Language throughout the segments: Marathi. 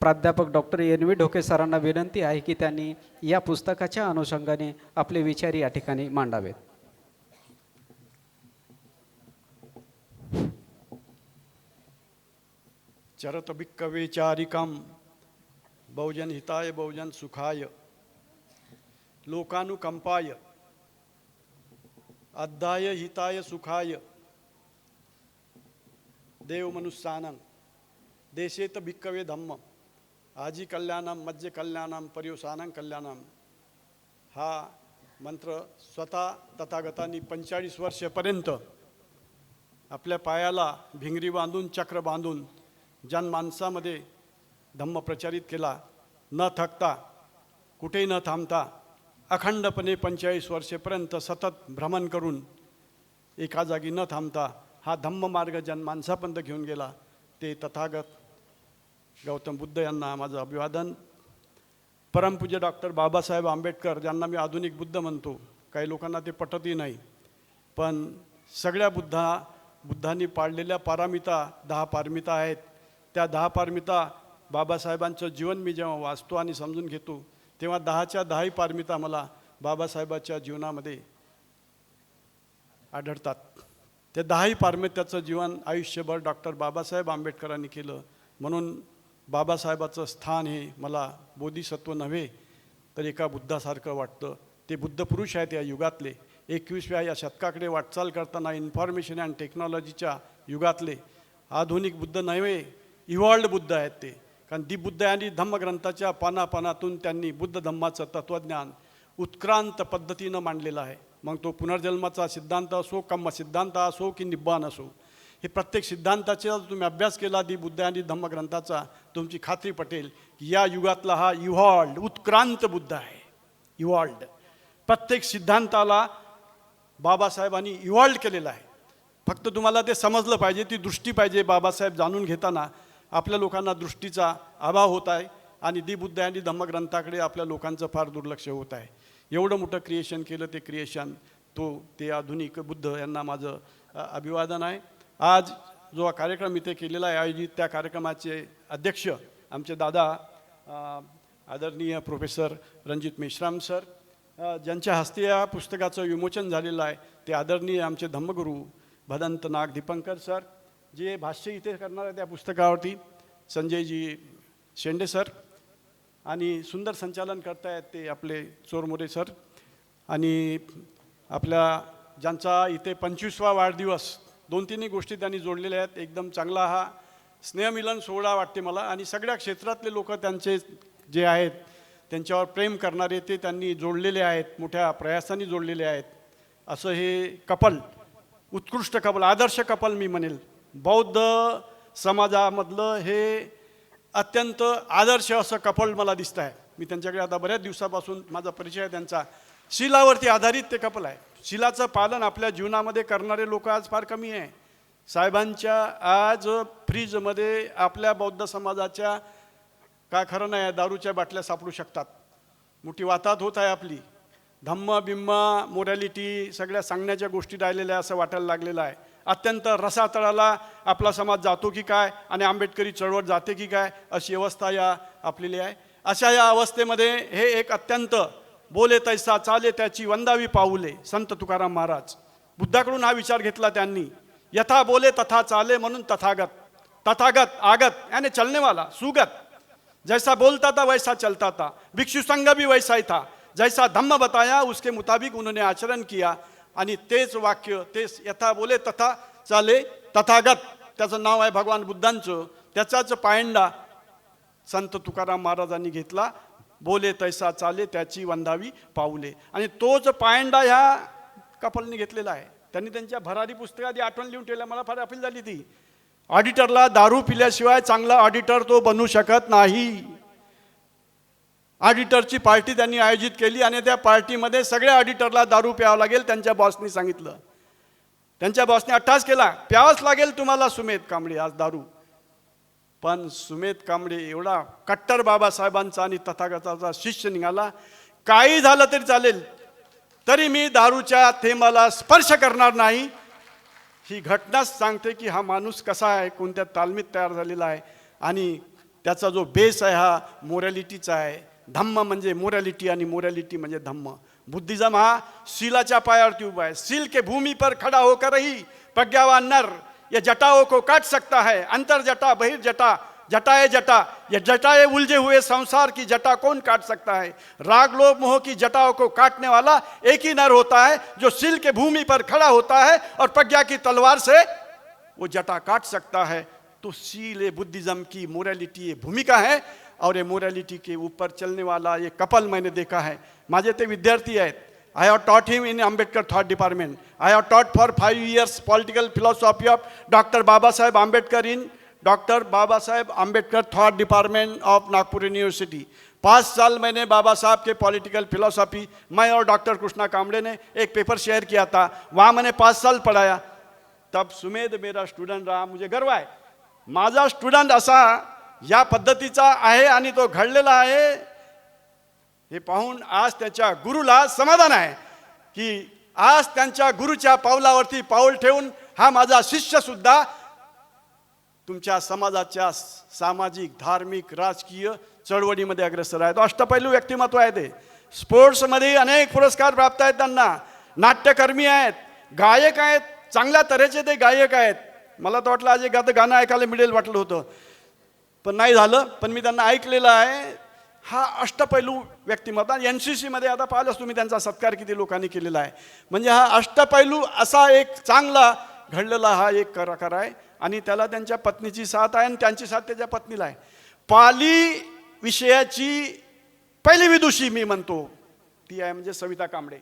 प्राध्यापक डॉक्टर एन व्ही ढोके सरांना विनंती आहे की त्यांनी या पुस्तकाच्या अनुषंगाने आपले विचार या ठिकाणी मांडावेत. चरतभिक्कवे चारिकं बहुजन हिताय बहुजन सुखाय लोकानुकंपाय अद्धाय हिताय सुखाय देव मनुष्यानं देशेत भिक्कवे धम्म आजी कल्याणम मज्ज कल्याणम पर्युसानं कल्याणम. हा मंत्र स्वतः तथागतांनी पंचेचाळीस वर्षापर्यंत आपल्या पायाला भिंगरी बांधून चक्र बांधून जनमानसामध्ये धम्म प्रचारित केला. न थकता कुठेही न थांबता अखंडपणे पंचेचाळीस वर्षेपर्यंत सतत भ्रमण करून एका जागी न थांबता हा धम्म मार्ग जनमानसापर्यंत घेऊन गेला. ते तथागत गौतम बुद्ध यांना माझं अभिवादन. परमपूज्य डॉक्टर बाबासाहेब आंबेडकर ज्यांना मी आधुनिक बुद्ध म्हणतो काही लोकांना ते पटतही नाही. पण सगळ्या बुद्धा बुद्धांनी पाळलेल्या पारामिता दहा पारमिता आहेत. त्या दहा पारमिता बाबासाहेबांचं जीवन मी जेव्हा वाचतो आणि समजून घेतो तेव्हा दहाच्या दहाही पारमिता मला बाबासाहेबाच्या जीवनामध्ये आढळतात. त्या दहाही पारमित्याचं जीवन आयुष्यभर डॉक्टर बाबासाहेब आंबेडकरांनी केलं. म्हणून बाबासाहेबाचं स्थान हे मला बोधिसत्व नव्हे तर एका बुद्धासारखं वाटतं. ते बुद्ध पुरुष आहेत या युगातले. एकवीसव्या या शतकाकडे वाटचाल करताना इन्फॉर्मेशन अँड टेक्नॉलॉजीच्या युगातले. आधुनिक बुद्ध नव्हे इव्हॉल्ड बुद्ध आहेत ते. कारण दी बुद्ध आणि धम्मग्रंथाच्या पानापानातून त्यांनी बुद्ध धम्माचं तत्त्वज्ञान उत्क्रांत पद्धतीनं मांडलेलं आहे. मग तो पुनर्जन्माचा सिद्धांत असो कम्म सिद्धांत असो की निब्बान असो. हे प्रत्येक सिद्धांताचा जर तुम्ही अभ्यास केला दी बुद्ध आणि धम्मग्रंथाचा तुमची खात्री पटेल की या युगातला हा इव्हॉल्ड उत्क्रांत बुद्ध आहे. इव्हॉल्ड प्रत्येक सिद्धांताला बाबासाहेबांनी इव्हॉल्ड केलेलं आहे. फक्त तुम्हाला ते समजलं पाहिजे ती दृष्टी पाहिजे बाबासाहेब जाणून घेताना. आपल्या लोकांना दृष्टीचा अभाव होत आहे आणि दी बुद्ध आणि धम्मग्रंथाकडे आपल्या लोकांचं फार दुर्लक्ष होत आहे. एवढं मोठं क्रिएशन केलं ते क्रिएशन तो ते आधुनिक बुद्ध यांना माझं अभिवादन आहे. आज जो हा कार्यक्रम इथे केलेला आहे आयोजित त्या कार्यक्रमाचे अध्यक्ष आमचे दादा आदरणीय प्रोफेसर रणजित मेश्राम सर ज्यांच्या हस्ते या पुस्तकाचं विमोचन झालेलं आहे ते आदरणीय आमचे धम्मगुरू भदंत नाग दीपंकर सर जे भाष्य इथे करणार आहे त्या पुस्तकावरती संजयजी शेंडे सर आणि सुंदर संचालन करतायत ते आपले चोरमोरे सर आणि आपल्या ज्यांचा इथे पंचवीसवा वाढदिवस दोन तिन्ही गोष्टी त्यांनी जोडलेल्या आहेत. एकदम चांगला हा स्नेहमिलन सोहळा वाटते मला. आणि सगळ्या क्षेत्रातले लोक त्यांचे जे आहेत त्यांच्यावर प्रेम करणारे ते त्यांनी जोडलेले आहेत मोठ्या प्रयासाने जोडलेले आहेत. असं हे कपल उत्कृष्ट कपल आदर्श कपल मी म्हणेल. बौद्ध समाजामधलं हे अत्यंत आदर्श असं कपल मला दिसतं आहे मी त्यांच्याकडे आता बऱ्याच दिवसापासून माझा परिचय आहे त्यांचा. शिलावरती आधारित ते कपल आहे. शिलाचं पालन आपल्या जीवनामध्ये करणारे लोक आज फार कमी आहे. साहेबांच्या आज फ्रीजमध्ये आपल्या बौद्ध समाजाच्या काय खरं नाही दारूच्या बाटल्या सापडू शकतात. मोठी वातात होत आहे आपली. धम्म बिम्म मोरॅलिटी सगळ्या सांगण्याच्या गोष्टी राहिलेल्या आहे असं वाटायला लागलेलं आहे. अत्यंत रसातळाला आपला समाज जातो की काय आणि आंबेडकरी चळवळ जाते की काय अशी अवस्था या आपलेली आहे. अशा या अवस्थेमध्ये हे एक अत्यंत बोले तैसा चाले त्याची वंदावी पाऊले. संत तुकाराम महाराज बुद्धाकडून हा विचार घेतला त्यांनी. यथा बोले तथा चाले म्हणून तथागत. तथागत आगत याने चलनेवाला सुगत. जैसा बोलता था वैसा चलता था भिक्षु संघ भी वैसा ही था. जैसा धम्म बताया उसके मुताबिक उन्होंने आचरण किया. आणि तेच वाक्य तेच यथा बोले तथा चाले तथागत. त्याचं नाव आहे भगवान बुद्धांचं. त्याचाच पायंडा संत तुकाराम महाराजांनी घेतला. बोले तैसा चाले त्याची वंदावी पाऊले. आणि तोच पायंडा ह्या कपलने घेतलेला आहे त्यांनी त्यांच्या भरारी पुस्तकात आधी आठवण लिहून ठेवल्या मला फार अपील झाली ती. ऑडिटरला दारू पिल्याशिवाय चांगला ऑडिटर तो बनू शकत नाही. ऑडिटरची पार्टी त्यांनी आयोजित केली आणि त्या पार्टीमध्ये सगळ्या ऑडिटरला दारू प्यावं लागेल त्यांच्या बॉसनी सांगितलं. त्यांच्या बॉसने अट्टास केला प्यावंच लागेल तुम्हाला सुमेध कांबळे आज दारू. पण सुमेध कांबळे एवढा कट्टर बाबासाहेबांचा आणि तथागताचा शिष्य निघाला. काही झालं तरी चालेल. तरी मी दारूच्या थेंबाला स्पर्श करणार नाही. ही घटनाच सांगते की हा माणूस कसा आहे कोणत्या तालमीत तयार झालेला आहे आणि त्याचा जो बेस आहे हा मोरॅलिटीचा आहे. धम्म म्हणजे मोरॅलिटी आणि मोरॅलिटी म्हणजे धम्म. बुद्धिजम हा शिलाच्या पायावरती उभा आहे. सील के भूमी पर खड़ा होकरही प्रज्ञावान नर ये जटाओं को काट सकता है, अंतर जटा बहिर्जटा जटाए जटा, ये जटाए उलझे हुए संसार की जटा कौन काट सकता है? राग लोभ मोह की जटाओं को काटने वाला एक ही नर होता है जो सील के भूमि पर खड़ा होता है और प्रज्ञा की तलवार से वो जटा काट सकता है। तो सील बुद्धिज्म की मोरलिटी ये भूमिका है और ये मोरलिटी के ऊपर चलने वाला ये कपल मैंने देखा है। माझे ते विद्यार्थी आहेत I have taught him in Ambedkar thought department I have taught for five years political philosophy of doctor Babasaheb Ambedkar in doctor Babasaheb Ambedkar thought department of Nagpur university पाँच साल मैंने बाबा साहब के पॉलिटिकल फिलोसॉफी मैं और डॉक्टर कृष्णा कामड़े ने एक पेपर शेयर किया था। वहाँ मैंने पाँच साल पढ़ाया। तब सुमेध मेरा स्टुडंट रहा मुझे गर्व आहे माझा स्टुडंट असा या पद्धतीचा आहे आणि तो घडलेला आहे हे पाहून आज त्याच्या गुरुला समाधान आहे की आज त्यांच्या गुरुच्या पावलावरती पाऊल ठेवून हा माझा शिष्य सुद्धा तुमच्या समाजाच्या सामाजिक धार्मिक राजकीय चळवळीमध्ये अग्रेसर आहे. तो अष्टपैलू व्यक्तिमत्व आहे ते. स्पोर्ट्समध्ये अनेक पुरस्कार प्राप्त आहेत त्यांना. नाट्यकर्मी आहेत गायक आहेत चांगल्या तऱ्हेचे ते गायक आहेत. मला तर वाटलं आज एक गातं गाणं ऐकायला मिळेल वाटलं होतं. पण नाही झालं. पण मी त्यांना ऐकलेलं आहे. हा अष्टपैलू व्यक्तिमत्व एन सी सीमध्ये आता पाहिलंच तुम्ही त्यांचा सत्कार किती लोकांनी केलेला आहे. म्हणजे हा अष्टपैलू असा एक चांगला घडलेला हा एक कलाकार आहे. आणि त्याला त्यांच्या पत्नीची साथ आहे आणि त्यांची साथ त्याच्या पत्नीला आहे. पाली विषयाची पहिली विदुषी मी म्हणतो ती आहे म्हणजे सविता कांबळे.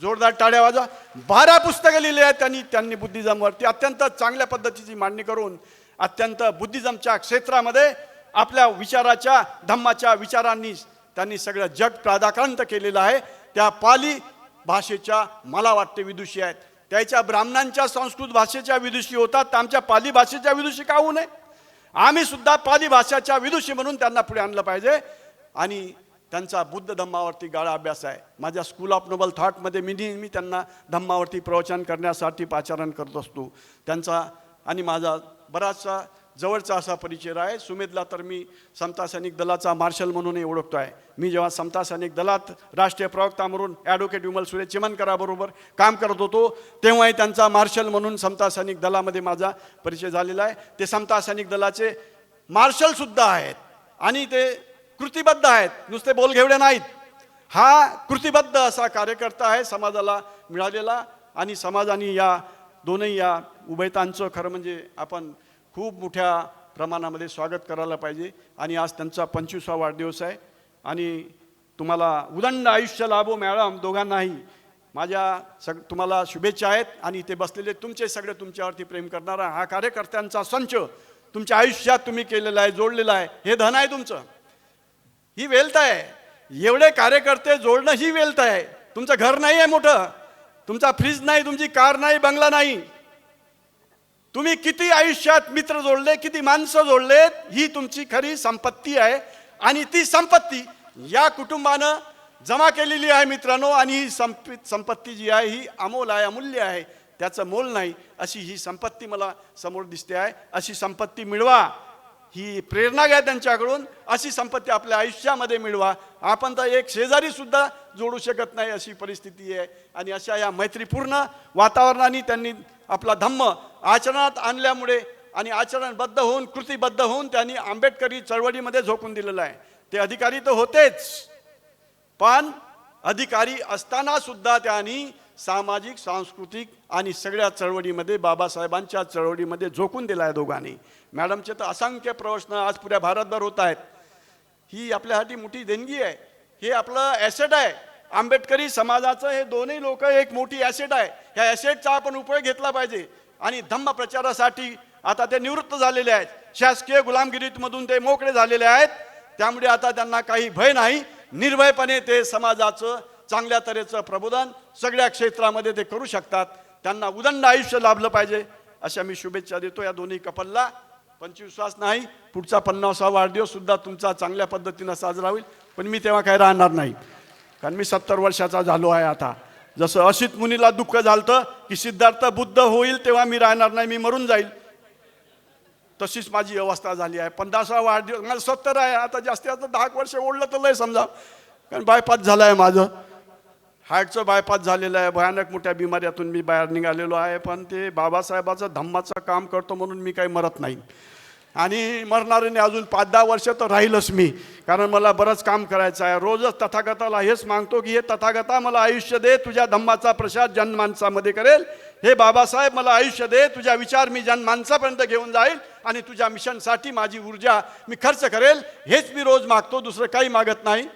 जोरदार टाळ्या वाजा बारा पुस्तकं लिहिली आहेत त्यांनी त्यांनी बुद्धिझमवरती अत्यंत चांगल्या पद्धतीची मांडणी करून अत्यंत बुद्धिझमच्या क्षेत्रामध्ये आपल्या विचाराच्या धम्माच्या विचारांनी त्यांनी सगळं जग प्रादाक्रांत केलेलं आहे. त्या पाली भाषेच्या मला वाटते विदुषी आहेत. त्याच्या ब्राह्मणांच्या संस्कृत भाषेच्या विदुषी होतात तर आमच्या पाली भाषेच्या विदुषी का होऊ नये? आम्ही सुद्धा पाली भाषाच्या विदुषी म्हणून त्यांना पुढे आणलं पाहिजे. आणि त्यांचा बुद्ध धम्मावरती गाळा अभ्यास आहे. माझ्या स्कूल ऑफ नोबल थॉटमध्ये मी नेहमी त्यांना धम्मावरती प्रवचन करण्यासाठी पाचारण करत असतो. त्यांचा आणि माझा बराचसा जवळचा असा परिचय आहे सुमेधला तर मी समता सैनिक दलाचा मार्शल म्हणूनही ओळखतो आहे. मी जेव्हा समता सैनिक दलात राष्ट्रीय प्रवक्ता म्हणून ॲडव्होकेट विमल सुरे चिमनकराबरोबर काम करत होतो तेव्हाही त्यांचा मार्शल म्हणून समता सैनिक दलामध्ये माझा परिचय झालेला आहे. ते समता सैनिक दलाचे मार्शलसुद्धा आहेत आणि ते कृतीबद्ध आहेत. नुसते बोलघेवडे नाहीत. हा कृतीबद्ध असा कार्यकर्ता आहे समाजाला मिळालेला आणि समाजाने या दोनही या उभयतांचं खरं म्हणजे आपण खूप मोठ्या प्रमाणामध्ये स्वागत करायला पाहिजे. आणि आज त्यांचा पंचवीसा वाढदिवस आहे. आणि तुम्हाला उदंड आयुष्य लाभो मॅडम दोघांनाही. माझ्या सग तुम्हाला शुभेच्छा आहेत आणि इथे बसलेले तुमचे सगळे तुमच्यावरती प्रेम करणारा हा कार्यकर्त्यांचा संच तुमच्या आयुष्यात तुम्ही केलेला आहे जोडलेला आहे. हे धन आहे तुमचं. ही वेल्थ आहे. एवढे कार्यकर्ते जोडणं ही वेल्थ आहे. तुमचं घर नाही आहे मोठं. तुमचा फ्रीज नाही तुमची कार नाही बंगला नाही. तुम्ही किती आयुष्यात मित्र जोडले किती माणसं जोडलेत ही तुमची खरी संपत्ती आहे. आणि ती संपत्ती या कुटुंबानं जमा केलेली आहे मित्रांनो आणि ही संप संपत्ती जी आहे ही अमोल आहे अमूल्य आहे. त्याचं मोल नाही अशी ही संपत्ती मला समोर दिसते आहे. अशी संपत्ती मिळवा ही प्रेरणा घ्या त्यांच्याकडून. अशी संपत्ती आपल्या आयुष्यामध्ये मिळवा. आपण तर एक शेजारी सुद्धा जोडू शकत नाही अशी परिस्थिती आहे. आणि अशा या मैत्रीपूर्ण वातावरणाने त्यांनी आपला धम्म आचरणात आणल्यामुळे आणि आचरणबद्ध होऊन कृतीबद्ध होऊन त्यांनी आंबेडकरी चळवळीमध्ये झोकून दिलेलं आहे. ते अधिकारी तर होतेच पण अधिकारी असताना सुद्धा त्यांनी सामाजिक सांस्कृतिक आणि सगळ्या चळवळीमध्ये बाबासाहेबांच्या चळवळीमध्ये झोकून दिला आहे दोघांनी. मॅडमचे तर असंख्य प्रश्न आज पुऱ्या भारतभर होत आहेत. ही आपल्यासाठी मोठी देणगी आहे. हे आपलं ॲसेट आहे. आंबेडकरी समाजाचं हे दोन्ही लोक एक मोठी ॲसेट आहे. ह्या ॲसेटचा आपण उपयोग घेतला पाहिजे. आणि धम्म प्रचारासाठी आता ते निवृत्त झालेले आहेत. शासकीय गुलामगिरीमधून ते मोकळे झालेले आहेत. त्यामुळे आता त्यांना काही भय नाही. निर्भयपणे ते समाजाचं चांगल्या तऱ्हेचं प्रबोधन सगळ्या क्षेत्रामध्ये ते करू शकतात. त्यांना उदंड आयुष्य लाभलं पाहिजे अशा मी शुभेच्छा देतो या दोन्ही कपलला. पंचविश्वास नाही पुढचा पन्नासा वाढदिवस सुद्धा तुमचा चांगल्या पद्धतीनं साजरा होईल. पण मी तेव्हा काही राहणार नाही. कारण मी सत्तर वर्षाचा झालो आहे आता. जसं असित मुनीला दुःख झालं की सिद्धार्थ बुद्ध होईल तेव्हा मी राहणार नाही मी मरून जाईल. तशीच माझी अवस्था झाली आहे. पन्नासा वाढदिवस माझं सत्तर आहे आता जास्तीत जास्त दहा वर्ष ओढलं तर लय समजा कारण बायपास झालं आहे माझं हार्टचं बायपास झालेलं आहे. भयानक मोठ्या बिमाऱ्यातून मी बाहेर निघालेलो आहे. पण ते बाबासाहेबाचं धम्माचं काम करतो म्हणून मी काही मरत नाही. आणि मरणाऱ्याने अजून पाच दहा वर्ष तर राहीलच मी. कारण मला बरंच काम करायचं आहे. रोजच तथागताला हेच मागतो की हे तथागता मला आयुष्य दे तुझ्या धम्माचा प्रसाद जनमानसामध्ये करेल. हे बाबासाहेब मला आयुष्य दे तुझ्या विचार मी जनमानसापर्यंत घेऊन जाईल आणि तुझ्या मिशनसाठी माझी ऊर्जा मी खर्च करेल. हेच मी रोज मागतो दुसरं काही मागत नाही.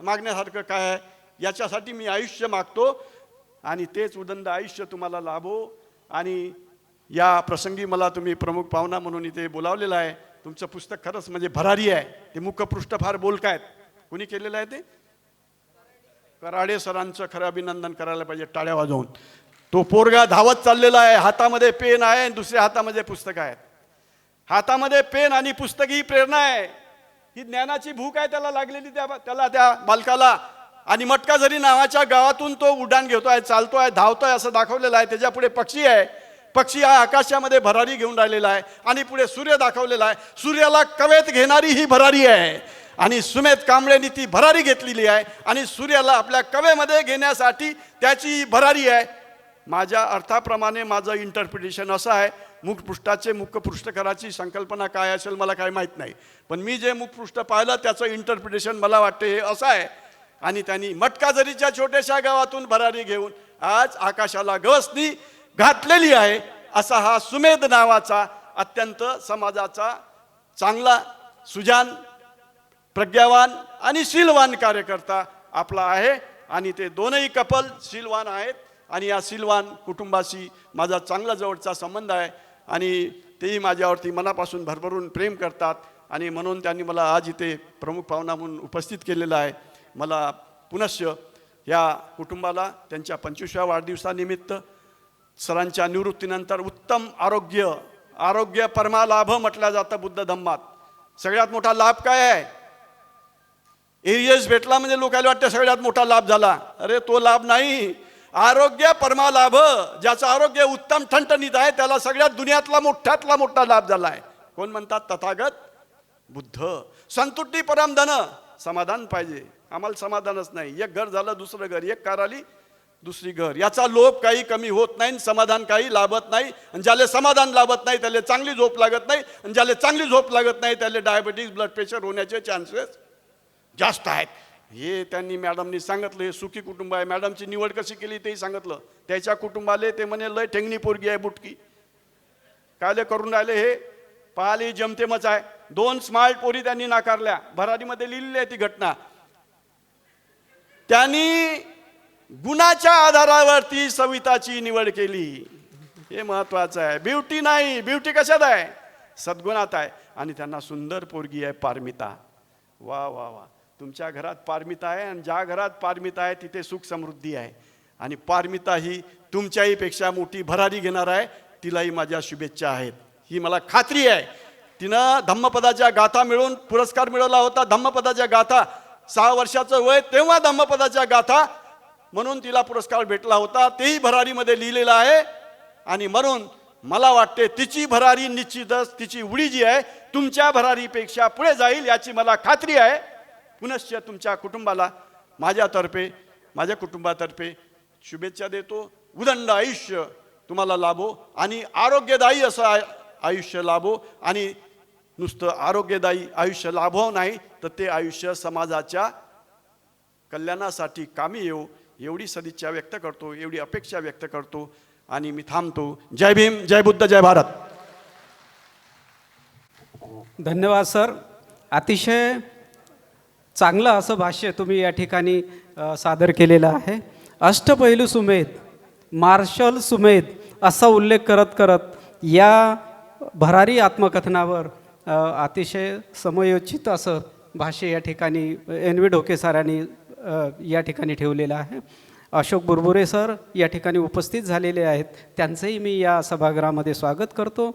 मागण्यासारखं काय आहे? याच्यासाठी मी आयुष्य मागतो आणि तेच उदंड आयुष्य तुम्हाला लाभो. आणि या प्रसंगी मला तुम्ही प्रमुख पाहुणा म्हणून इथे बोलावलेलं आहे. तुमचं पुस्तक खरंच म्हणजे भरारी आहे. ते मुखपृष्ठ फार आहेत? कुणी केलेलं आहे ते? कराडे सरांचं खरं अभिनंदन करायला पाहिजे टाळ्या वाजवून. तो पोरगा धावत चाललेला आहे. हातामध्ये पेन आहे आणि दुसऱ्या हातामध्ये पुस्तक आहेत हातामध्ये पेन आणि पुस्तक ही प्रेरणा आहे. ही ज्ञानाची भूक आहे त्याला लागलेली त्या त्याला त्या बालकाला. आणि मटका जरी नावाच्या गावातून तो उड्डाण घेतो आहे चालतो आहे धावतो आहे असं दाखवलेलं आहे. त्याच्या पुढे पक्षी आहे. पक्षी हा आकाशामध्ये भरारी घेऊन राहिलेला आहे आणि पुढे सूर्य दाखवलेला आहे. सूर्याला कवेत घेणारी ही भरारी आहे. आणि सुमेध कांबळेनी ती भरारी घेतलेली आहे. आणि सूर्याला आपल्या कवेमध्ये घेण्यासाठी त्याची ही भरारी आहे. माझ्या अर्थाप्रमाणे माझं इंटरप्रिटेशन असं आहे मुखपृष्ठाचे मुखपृष्ठकराची संकल्पना काय असेल मला काय माहीत नाही. पण मी जे मुखपृष्ठ पाहिलं त्याचं इंटरप्रिटेशन मला वाटते हे असं आहे. आणि त्यांनी मटकाजरीच्या छोट्याशा गावातून भरारी घेऊन आज आकाशाला गवसनी घातलेली आहे असा हा सुमेध नावाचा अत्यंत समाजाचा चांगला सुजान प्रज्ञावान आणि शीलवान कार्यकर्ता आपला आहे. आणि ते दोनही कपल शीलवान आहेत. आणि या शीलवान कुटुंबाशी माझा चांगला जवळचा संबंध आहे. आणि तेही माझ्यावरती मनापासून भरभरून प्रेम करतात. आणि म्हणून त्यांनी मला आज इथे प्रमुख पाहुणा म्हणून उपस्थित केलेलं आहे. मला पुनश्च या कुटुंबाला त्यांच्या पंचवीसव्या वाढदिवसानिमित्त सरांच्या निवृत्तीनंतर उत्तम आरोग्य आरोग्य परमालाभ म्हटलं जातं बुद्ध धम्मात सगळ्यात मोठा लाभ काय आहे? एरियस भेटला म्हणजे लोकांना वाटतं सगळ्यात मोठा लाभ झाला. अरे तो लाभ नाही. आरोग्य परमालाभ ज्याचं आरोग्य उत्तम ठणठणीत आहे त्याला सगळ्यात दुनियातला मोठ्यातला मोठा लाभ झाला आहे कोण म्हणतात? तथागत बुद्ध. संतुष्टी परमधन समाधान पाहिजे. आम्हाला समाधानच नाही. एक घर झालं दुसरं घर. एक कार आली दुसरी घर. याचा लोभ काही कमी होत नाही समाधान काही लाभत नाही. आणि ज्याला समाधान लाभत नाही त्याला चांगली झोप लागत नाही. आणि ज्याला चांगली झोप लागत नाही त्याला डायबिटीज ब्लड प्रेशर होण्याचे चान्सेस जास्त आहेत. हे त्यांनी मॅडमनी सांगितलं हे सुखी कुटुंब आहे. मॅडमची निवड कशी केली तेही सांगितलं. त्याच्या कुटुंबाले ते म्हणे लय ठेंगणी पोरगी आहे बुटकी. कायले करून राहिले हे? पाहिले जमतेमच आहे. दोन स्मार्ट पोरी त्यांनी नाकारल्या. भरारीमध्ये लिहिलेली आहे ती घटना. त्यांनी गुणाच्या आधारावरती सविताची निवड केली. हे महत्वाचं आहे. ब्युटी नाही ब्युटी कशात आहे? सद्गुणात आहे. आणि त्यांना सुंदर पोरगी आहे पारमिता. वा वा वा. तुमच्या घरात पारमिता आहे आणि ज्या घरात पारमिता आहे तिथे सुख समृद्धी आहे. आणि पारमिता ही तुमच्याही पेक्षा मोठी भरारी घेणार आहे. तिलाही माझ्या शुभेच्छा आहेत. ही मला खात्री आहे. तिनं धम्मपदाच्या गाथा मिळून पुरस्कार मिळवला होता. धम्मपदाच्या गाथा सहा वर्षाचं वय तेव्हा धम्मपदाच्या गाथा म्हणून तिला पुरस्कार भेटला होता तेही भरारीमध्ये लिहिलेलं आहे. आणि म्हणून मला वाटते तिची भरारी निश्चितच तिची उडी जी आहे तुमच्या भरारीपेक्षा पुढे जाईल याची मला खात्री आहे. पुनश्च तुमच्या कुटुंबाला माझ्यातर्फे माझ्या कुटुंबातर्फे शुभेच्छा देतो. उदंड आयुष्य तुम्हाला लाभो आणि आरोग्यदायी असं आय- आयुष्य लाभो आणि नुसतं आरोग्यदायी आयुष्य लाभो नाही तर ते आयुष्य समाजाच्या कल्याणासाठी कामी येऊ एवढी सदिच्छा व्यक्त करतो एवढी अपेक्षा व्यक्त करतो आणि मी थांबतो. जय भीम जय बुद्ध जय भारत. धन्यवाद सर. अतिशय चांगलं असं भाष्य तुम्ही या ठिकाणी सादर केलेलं आहे. अष्टपैलू सुमेध मार्शल सुमेध असा उल्लेख करत करत या भरारी आत्मकथनावर अतिशय समयोचित असं भाष्य या ठिकाणी एन व्ही ढोके सरांनी या ठिकाणी ठेवलेलं आहे. अशोक बुरबुरे सर या ठिकाणी उपस्थित झालेले आहेत. त्यांचंही मी या सभागृहामध्ये स्वागत करतो.